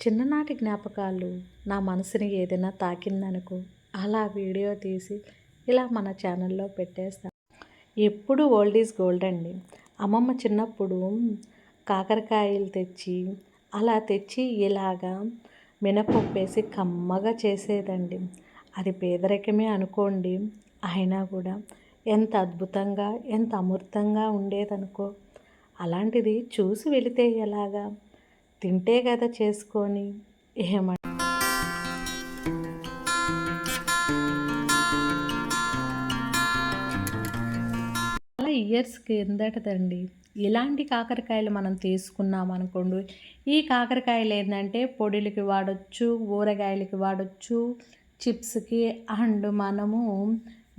చిన్ననాటి జ్ఞాపకాలు నా మనసుని ఏదైనా తాకిందనుకో అలా వీడియో తీసి ఇలా మన ఛానల్లో పెట్టేస్తాను ఎప్పుడు ఓల్డ్ ఈజ్ గోల్డ్ అండి. అమ్మమ్మ చిన్నప్పుడు కాకరకాయలు తెచ్చి అలా తెచ్చి ఇలాగా మినపప్పేసి కమ్మగా చేసేదండి. అది పేదరికమే అనుకోండి అయినా కూడా ఎంత అద్భుతంగా ఎంత అమృతంగా ఉండేదనుకో అలాంటిది చూసి వెళితే ఎలాగా? తింటే కదా చేసుకొని. ఏమంట చాలా ఇయర్స్ కిందటదండి. ఇలాంటి కాకరకాయలు మనం తీసుకున్నాం అనుకోండి ఈ కాకరకాయలు ఏంటంటే పొడిలకి వాడచ్చు ఊరగాయలకి వాడచ్చు చిప్స్కి అండ్ మనము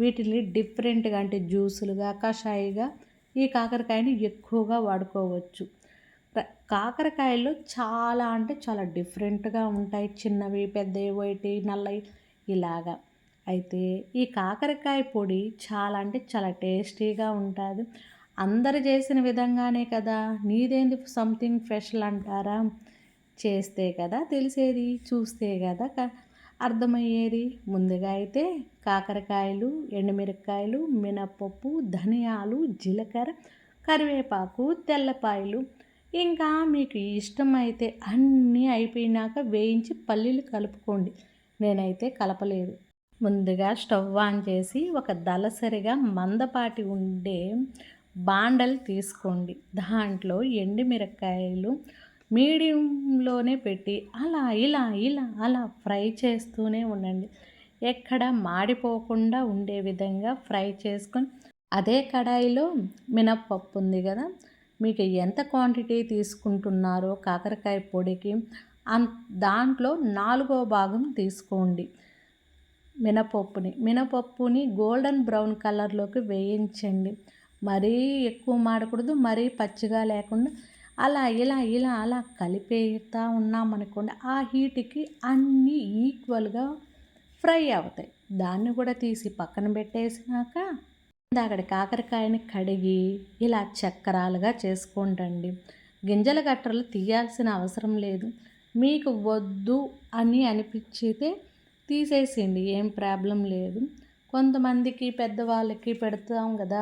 వీటిని డిఫరెంట్గా అంటే జ్యూసులుగా కషాయిగా ఈ కాకరకాయని ఎక్కువగా వాడుకోవచ్చు. కాకరకాయలు చాలా అంటే చాలా డిఫరెంట్గా ఉంటాయి. చిన్నవి పెద్దవి వైటి నల్లవి ఇలాగా. అయితే ఈ కాకరకాయ పొడి చాలా అంటే చాలా టేస్టీగా ఉంటుంది. అందరు చేసిన విధంగానే కదా? నీదేంది సంథింగ్ స్పెషల్ అంటారా? చేస్తే కదా తెలిసేది చూస్తే కదా అర్థమయ్యేది. ముందుగా అయితే కాకరకాయలు ఎండుమిరపకాయలు మినపప్పు ధనియాలు జీలకర్ర కరివేపాకు తెల్లపాయలు ఇంకా మీకు ఇష్టమైతే అన్నీ అయిపోయినాక వేయించి పల్లీలు కలుపుకోండి. నేనైతే కలపలేదు. ముందుగా స్టవ్ ఆన్ చేసి ఒక దలసరిగా మందపాటి ఉండే బాండలు తీసుకోండి. దాంట్లో ఎండుమిరపకాయలు మీడియంలోనే పెట్టి అలా ఇలా ఇలా అలా ఫ్రై చేస్తూనే ఉండండి. ఎక్కడ మాడిపోకుండా ఉండే విధంగా ఫ్రై చేసుకొని అదే కడాయిలో మినప్పప్పు ఉంది కదా మీకు ఎంత క్వాంటిటీ తీసుకుంటున్నారో కాకరకాయ పొడికి అన్ దాంట్లో నాలుగో భాగం తీసుకోండి. మినపప్పుని మినపప్పుని గోల్డెన్ బ్రౌన్ కలర్లోకి వేయించండి. మరీ ఎక్కువ మాడకూడదు మరీ పచ్చిగా లేకుండా అలా ఇలా ఇలా అలా కలిపేతా ఉన్నామనుకోండి ఆ హీట్కి అన్నీ ఈక్వల్గా ఫ్రై అవుతాయి. దాన్ని కూడా తీసి పక్కన పెట్టేసినాక అక్కడ కాకరకాయని కడిగి ఇలా చక్కరాలుగా చేసుకోండి గింజల గట్టలు తీయాల్సిన అవసరం లేదు. మీకు వద్దు అని అనిపించితే తీసేసేయండి ఏం ప్రాబ్లం లేదు. కొంతమందికి పెద్దవాళ్ళకి పెడతాం కదా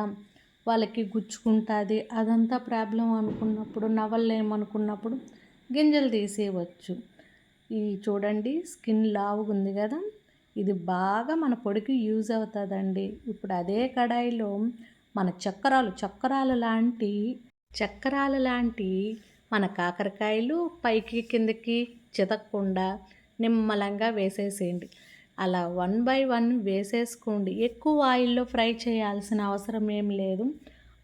వాళ్ళకి గుచ్చుకుంటుంది అదంతా ప్రాబ్లం అనుకున్నప్పుడు నవ్వలేమనుకున్నప్పుడు గింజలు తీసేయవచ్చు. ఈ చూడండి స్కిన్ లావుగా ఉంది కదా. ఇది బాగా మన పొడికి యూజ్ అవుతుందండి. ఇప్పుడు అదే కడాయిలో మన చక్రాలు చక్రాలు లాంటి చక్రాలు లాంటి మన కాకరకాయలు పైకి కిందకి చితకకుండా నిమ్మలంగా వేసేసేయండి. అలా వన్ బై వన్ వేసేసుకోండి. ఎక్కువ ఆయిల్లో ఫ్రై చేయాల్సిన అవసరం ఏం లేదు.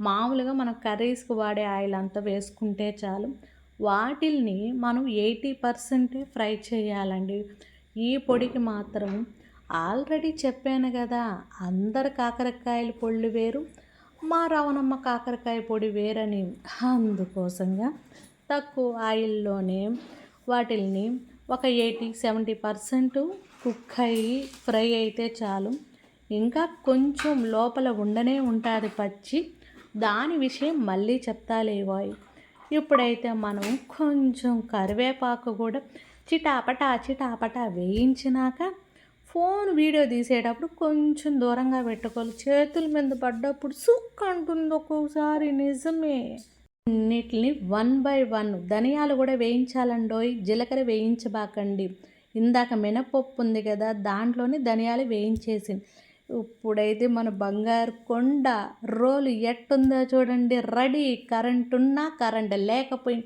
మామూలుగా మనం కర్రీస్కి వాడే ఆయిల్ అంతా వేసుకుంటే చాలు. వాటిల్ని మనం ఎయిటీ పర్సెంటే ఫ్రై చేయాలండి. ఈ పొడికి మాత్రం ఆల్రెడీ చెప్పాను కదా అందరు కాకరకాయల పొళ్ళు వేరు మా రవణమ్మ కాకరకాయ పొడి వేరని. అందుకోసంగా తక్కువ ఆయిల్లోనే వాటిల్ని ఒక ఎయిటీ సెవెంటీ పర్సెంట్ కుక్ అయ్యి ఫ్రై అయితే చాలు. ఇంకా కొంచెం లోపల ఉండనే ఉంటుంది పచ్చి. దాని విషయం మళ్ళీ చెప్తాలేవాయ్ ఇప్పుడైతే మనం కొంచెం కరివేపాకు కూడా చిటాపటా చిటాపటా వేయించినాక ఫోన్ వీడియో తీసేటప్పుడు కొంచెం దూరంగా పెట్టుకోవాలి. చేతుల మీద పడ్డప్పుడు సుక్ అంటుంది ఒక్కొక్కసారి నిజమే. అన్నిటిని వన్ బై వన్. ధనియాలు కూడా వేయించాలండోయ్ జీలకర్ర వేయించబాకండి. ఇందాక మినపప్పు ఉంది కదా దాంట్లోనే ధనియాలు వేయించేసింది ఇప్పుడైతే మన బంగారు కొండ రోలు ఎట్టుందో చూడండి. రెడీ. కరెంట్ ఉన్నా కరెంట్ లేకపోయినా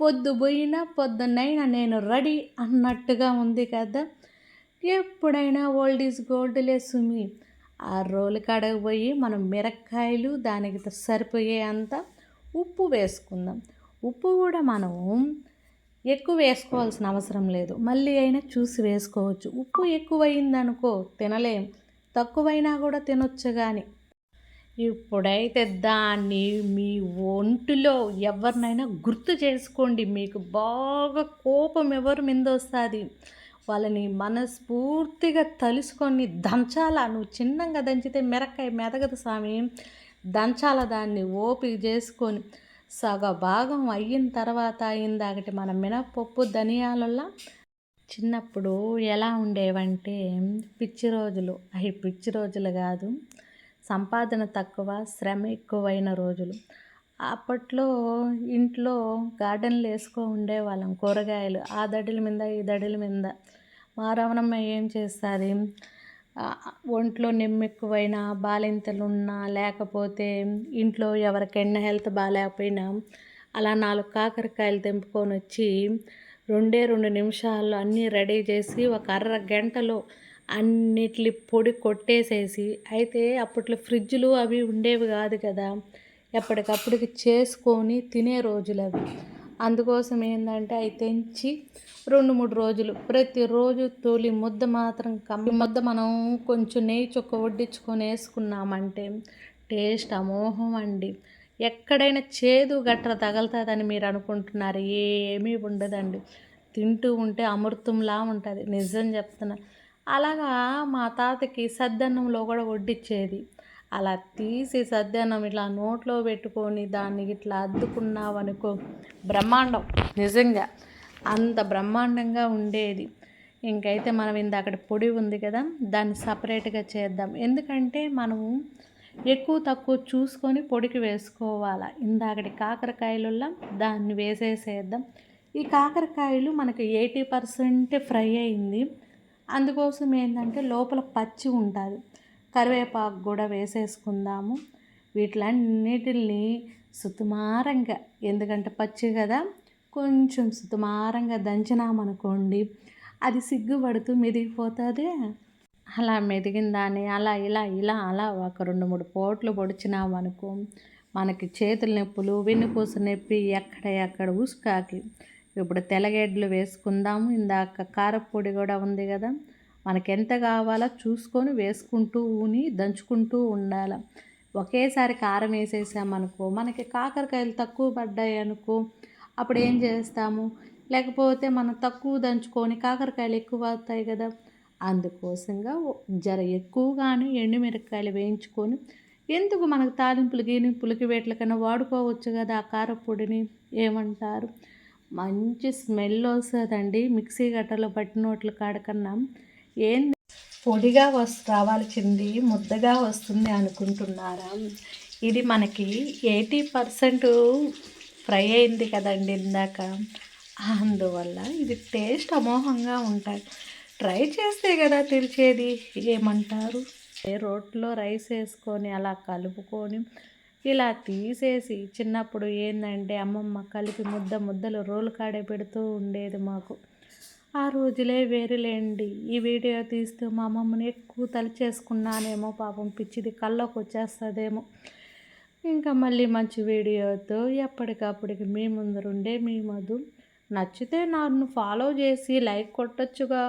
పొద్దు పోయినా పొద్దున్నైనా నేను రెడీ అన్నట్టుగా ఉంది కదా. ఎప్పుడైనా ఓల్డ్ ఈజ్ గోల్డ్ సుమి. ఆ రోలు కాడకు పోయి మనం మిరక్కాయలు దానికి సరిపోయే అంత ఉప్పు వేసుకుందాం. ఉప్పు కూడా మనం ఎక్కువ వేసుకోవాల్సిన అవసరం లేదు. మళ్ళీ అయినా చూసి వేసుకోవచ్చు. ఉప్పు ఎక్కువైందనుకో తినలేం. తక్కువైనా కూడా తినొచ్చు కానీ ఇప్పుడైతే దాన్ని మీ ఒంటిలో ఎవరినైనా గుర్తు చేసుకోండి. మీకు బాగా కోపం ఎవరి మీద వస్తుంది? వాళ్ళని మనస్ఫూర్తిగా తలుసుకొని దంచాల? నువ్వు చిన్నగా దంచితే మిరక్కాయ మెదగదు స్వామి దంచాల దాన్ని? ఓపిక చేసుకొని సగ భాగం అయిన తర్వాత ఇందాకటి మన మినపప్పు ధనియాలల్లో చిన్నప్పుడు ఎలా ఉండేవంటే పిచ్చి రోజులు. అవి పిచ్చి రోజులు కాదు. సంపాదన తక్కువ శ్రమ ఎక్కువైన రోజులు. అప్పట్లో ఇంట్లో గార్డెన్లు వేసుకో ఉండేవాళ్ళం కూరగాయలు. ఆ దడిల మీద ఈ దడిల మీద. మా రమణమ్మ ఏం చేస్తుంది? ఒంట్లో నెమ్మెక్కువైనా బాలింతలున్నా లేకపోతే ఇంట్లో ఎవరికైనా హెల్త్ బాగాలేకపోయినా అలా నాలుగు కాకరకాయలు తెంపుకొని వచ్చి రెండే రెండు నిమిషాల్లో అన్నీ రెడీ చేసి ఒక అర్ర గంటలో అన్నిటి పొడి కొట్టేసేసి అయితే అప్పట్లో ఫ్రిడ్జ్లు అవి ఉండేవి కాదు కదా ఎప్పటికప్పటికి చేసుకొని తినే రోజులు అవి అందుకోసం ఏంటంటే అవి తెంచి రెండు మూడు రోజులు ప్రతిరోజు తొలి ముద్ద మాత్రం కమ్మి ముద్ద మనం కొంచెం నెయ్యి చుక్క వడ్డించుకొని వేసుకున్నామంటే టేస్ట్ అమోహం అండి. ఎక్కడైనా చేదు గట్ర తగలుతుందని మీరు అనుకుంటున్నారు ఏమీ ఉండదండి. తింటూ ఉంటే అమృతంలా ఉంటుంది నిజం చెప్తున్నా. అలాగా మా తాతకి సద్దన్నంలో కూడా వడ్డిచ్చేది. అలా తీసి సద్యానం ఇట్లా నోట్లో పెట్టుకొని దాన్ని ఇట్లా అద్దుకున్నావనుకో బ్రహ్మాండం. నిజంగా అంత బ్రహ్మాండంగా ఉండేది. ఇంకైతే మనం ఇందాక పొడి ఉంది కదా దాన్ని సపరేట్గా చేద్దాం. ఎందుకంటే మనము ఎక్కువ తక్కువ చూసుకొని పొడికి వేసుకోవాలి. ఇందాకటి కాకరకాయలలో దాన్ని వేసేసేద్దాం. ఈ కాకరకాయలు మనకి ఎయిటీ పర్సెంట్ ఫ్రై అయింది. అందుకోసం ఏంటంటే లోపల పచ్చి ఉంటుంది. కరివేపాకు కూడా వేసేసుకుందాము. వీటిలన్నిటిని సుతుమారంగా ఎందుకంటే పచ్చి కదా కొంచెం సుతుమారంగా దంచినామనుకోండి అది సిగ్గుపడుతూ మెదిగిపోతుంది. అలా మెదిగిన దాన్ని అలా ఇలా ఇలా అలా ఒక రెండు మూడు పోట్లు పొడిచినామనుకో మనకి చేతుల నొప్పులు వెన్నుపూస నొప్పి ఎక్కడ ఎక్కడ ఉసుకాకి. ఇప్పుడు తెల్లగడ్డలు వేసుకుందాము. ఇందాక కారపొడి కూడా ఉంది కదా మనకెంత కావాలో చూసుకొని వేసుకుంటూ ఊని దంచుకుంటూ ఉండాలి. ఒకేసారి కారం వేసేసామనుకో మనకి కాకరకాయలు తక్కువ పడ్డాయి అనుకో అప్పుడు ఏం చేస్తాము? లేకపోతే మనం తక్కువ దంచుకొని కాకరకాయలు ఎక్కువ అవుతాయి కదా? అందుకోసంగా జర ఎక్కువగానే ఎండుమిరపకాయలు వేయించుకొని ఎందుకు మనకు తాలింపులు గీనింపులకి వేట్లకైనా వాడుకోవచ్చు కదా ఆ కారపొడిని? ఏమంటారు? మంచి స్మెల్ వస్తుందండి. మిక్సీ గట్టలో పట్టినోట్ల కాడకన్నా ఏం పొడిగా వస్తు రావాల్సింది ముద్దగా వస్తుంది అనుకుంటున్నారా? ఇది మనకి ఎయిటీ పర్సెంట్ ఫ్రై అయింది కదండి ఇందాక. అందువల్ల ఇది టేస్ట్ అమోహంగా ఉంటుంది ట్రై చేస్తే కదా తెలిసేది. ఏమంటారు? రోట్లో రైస్ వేసుకొని అలా కలుపుకొని ఇలా తీసేసి చిన్నప్పుడు ఏంటంటే అమ్మమ్మ కలిపి ముద్ద ముద్దలు రోలు కాడే పెడుతూ ఉండేది మాకు. ఆ రోజులే వేరులేండి. ఈ వీడియో తీస్తూ మా అమ్మమ్మని ఎక్కువ తలిచేసుకున్నానేమో పాపం పిచ్చిది కళ్ళకు వచ్చేస్తుందేమో. ఇంకా మళ్ళీ మంచి వీడియోతో ఎప్పటికప్పటికి మీ ముందరుండే మీ మధు. నచ్చితే నన్ను ఫాలో చేసి లైక్ కొట్టచ్చుగా.